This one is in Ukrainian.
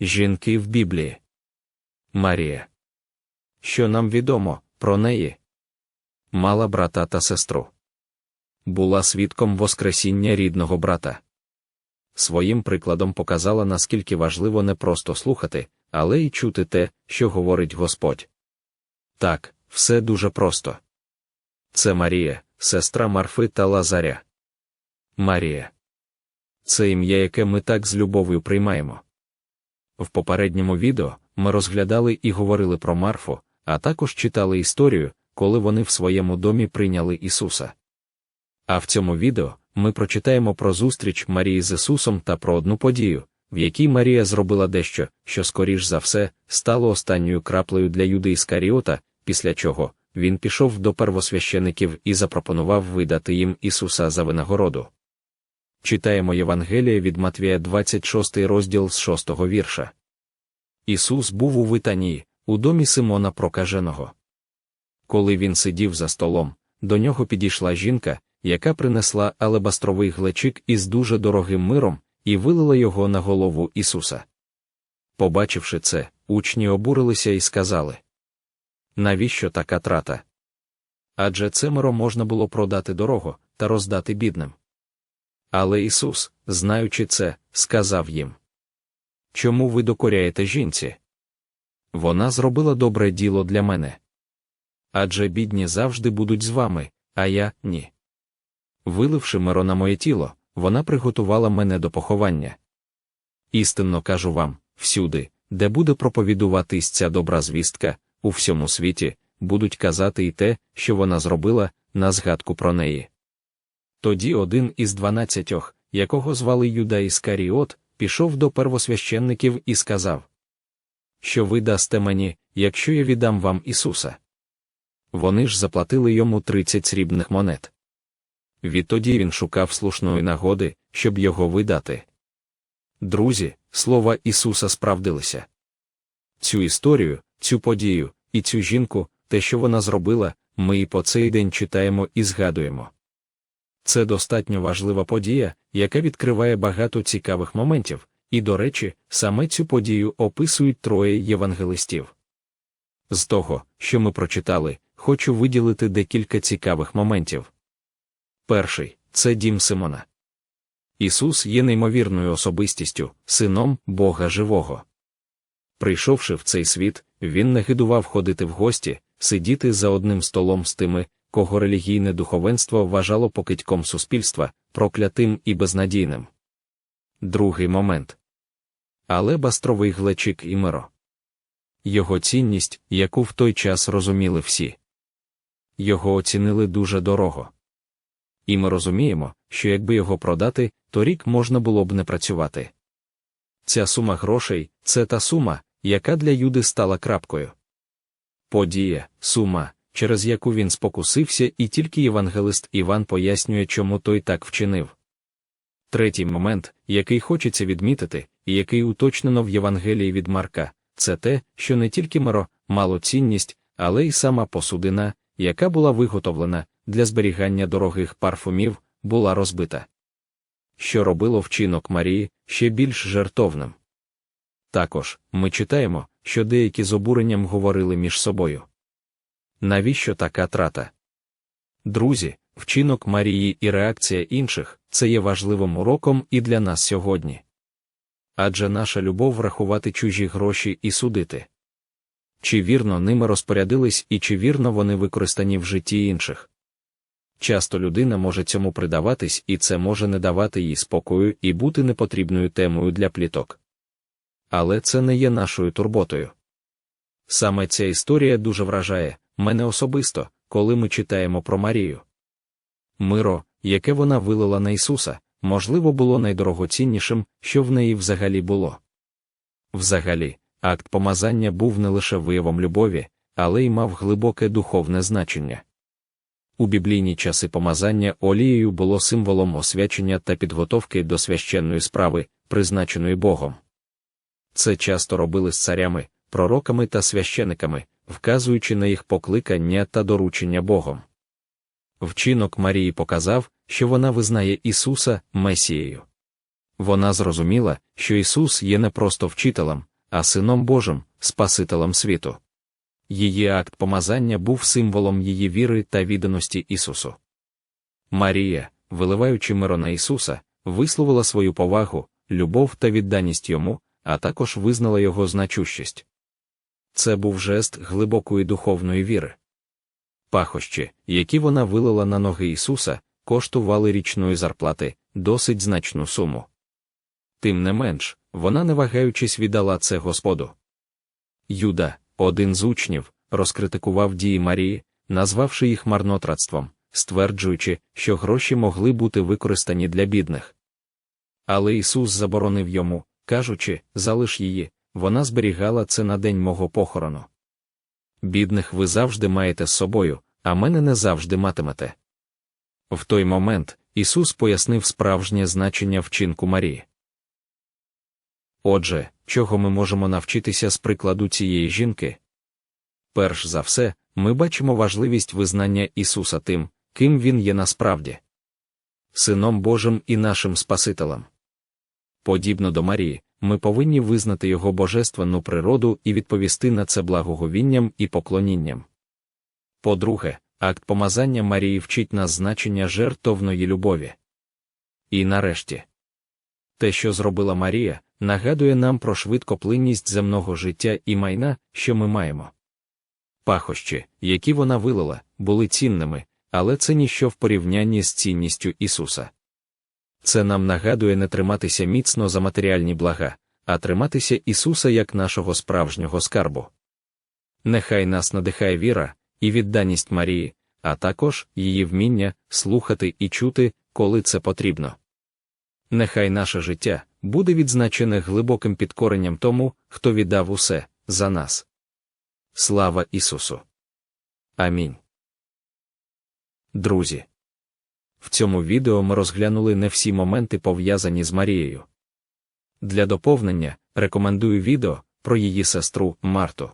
Жінки в Біблії. Марія. Що нам відомо про неї? Мала брата та сестру. Була свідком Воскресіння рідного брата. Своїм прикладом показала, наскільки важливо не просто слухати, але й чути те, що говорить Господь. Так, все дуже просто. Це Марія, сестра Марфи та Лазаря. Марія. Це ім'я, яке ми так з любов'ю приймаємо. В попередньому відео ми розглядали і говорили про Марфу, а також читали історію, коли вони в своєму домі прийняли Ісуса. А в цьому відео ми прочитаємо про зустріч Марії з Ісусом та про одну подію, в якій Марія зробила дещо, що, скоріш за все, стало останньою краплею для Юди Іскаріота, після чого він пішов до первосвящеників і запропонував видати їм Ісуса за винагороду. Читаємо Євангеліє від Матвія 26 розділ з 6 вірша. Ісус був у Витанії, у домі Симона Прокаженого. Коли він сидів за столом, до нього підійшла жінка, яка принесла алебастровий глечик із дуже дорогим миром, і вилила його на голову Ісуса. Побачивши це, учні обурилися і сказали: Навіщо така трата? Адже це миро можна було продати дорого та роздати бідним. Але Ісус, знаючи це, сказав їм: Чому ви докоряєте жінці? Вона зробила добре діло для мене. Адже бідні завжди будуть з вами, а я ні. Виливши миро на моє тіло, вона приготувала мене до поховання. Істинно кажу вам, всюди, де буде проповідуватись ця добра звістка, у всьому світі, будуть казати і те, що вона зробила, на згадку про неї. Тоді один із дванадцятьох, якого звали Юда Іскаріот, пішов до первосвященників і сказав: Що ви дасте мені, якщо я віддам вам Ісуса? Вони ж заплатили йому тридцять срібних монет. Відтоді він шукав слушної нагоди, щоб його видати. Друзі, слова Ісуса справдилися. Цю історію, цю подію і цю жінку, те, що вона зробила, ми і по цей день читаємо і згадуємо. Це достатньо важлива подія, яка відкриває багато цікавих моментів, і, до речі, саме цю подію описують троє євангелистів. З того, що ми прочитали, хочу виділити декілька цікавих моментів. Перший це дім Симона. Ісус є неймовірною особистістю, сином Бога живого. Прийшовши в цей світ, він не гидував ходити в гості, сидіти за одним столом з тими, кого релігійне духовенство вважало покидьком суспільства, проклятим і безнадійним. Другий момент. Але бастровий глечик і миро. Його цінність, яку в той час розуміли всі. Його оцінили дуже дорого. І ми розуміємо, що якби його продати, то рік можна було б не працювати. Ця сума грошей це та сума, яка для Юди стала крапкою. Подія, сума, через яку він спокусився, і тільки євангелист Іван пояснює, чому той так вчинив. Третій момент, який хочеться відмітити, і який уточнено в Євангелії від Марка, це те, що не тільки миро мало цінність, але й сама посудина, яка була виготовлена для зберігання дорогих парфумів, була розбита. Що робило вчинок Марії ще більш жертовним. Також ми читаємо, що деякі з обуренням говорили між собою. Навіщо така трата? Друзі, вчинок Марії і реакція інших це є важливим уроком і для нас сьогодні. Адже наша любов врахувати чужі гроші і судити. Чи вірно ними розпорядились і чи вірно вони використані в житті інших. Часто людина може цьому придаватись, і це може не давати їй спокою і бути непотрібною темою для пліток. Але це не є нашою турботою. Саме ця історія дуже вражає мене особисто, коли ми читаємо про Марію. Миро, яке вона вилила на Ісуса, можливо, було найдорогоціннішим, що в неї взагалі було. Взагалі, акт помазання був не лише виявом любові, але й мав глибоке духовне значення. У біблійні часи помазання олією було символом освячення та підготовки до священної справи, призначеної Богом. Це часто робили з царями, пророками та священиками, вказуючи на їх покликання та доручення Богом. Вчинок Марії показав, що вона визнає Ісуса Месією. вона зрозуміла, що Ісус є не просто вчителем, а Сином Божим, Спасителем світу. Її акт помазання був символом її віри та відданості Ісусу. Марія, виливаючи миро на Ісуса, висловила свою повагу, любов та відданість йому, а також визнала його значущість. Це був жест глибокої духовної віри. Пахощі, які вона вилила на ноги Ісуса, коштували річної зарплати досить значну суму. Тим не менш, вона, не вагаючись, віддала це Господу. Юда, один з учнів, розкритикував дії Марії, назвавши їх марнотратством, стверджуючи, що гроші могли бути використані для бідних. Але Ісус заборонив йому, кажучи, залиш її, вона зберігала це на день мого похорону. Бідних ви завжди маєте з собою, а мене не завжди матимете. В той момент Ісус пояснив справжнє значення вчинку Марії. Отже, чого ми можемо навчитися з прикладу цієї жінки? Перш за все, ми бачимо важливість визнання Ісуса тим, ким Він є насправді Сином Божим і нашим Спасителем. Подібно до Марії, ми повинні визнати Його божественну природу і відповісти на це благоговінням і поклонінням. По-друге, акт помазання Марії вчить нас значення жертовної любові. І нарешті, те, що зробила Марія, нагадує нам про швидкоплинність земного життя і майна, що ми маємо. Пахощі, які вона вилила, були цінними, але це ніщо в порівнянні з цінністю Ісуса. Це нам нагадує не триматися міцно за матеріальні блага, а триматися Ісуса як нашого справжнього скарбу. Нехай нас надихає віра і відданість Марії, а також її вміння слухати і чути, коли це потрібно. Нехай наше життя буде відзначене глибоким підкоренням тому, хто віддав усе за нас. Слава Ісусу! Амінь. Друзі. В цьому відео ми розглянули не всі моменти пов'язані з Марією. Для доповнення рекомендую відео про її сестру Марту.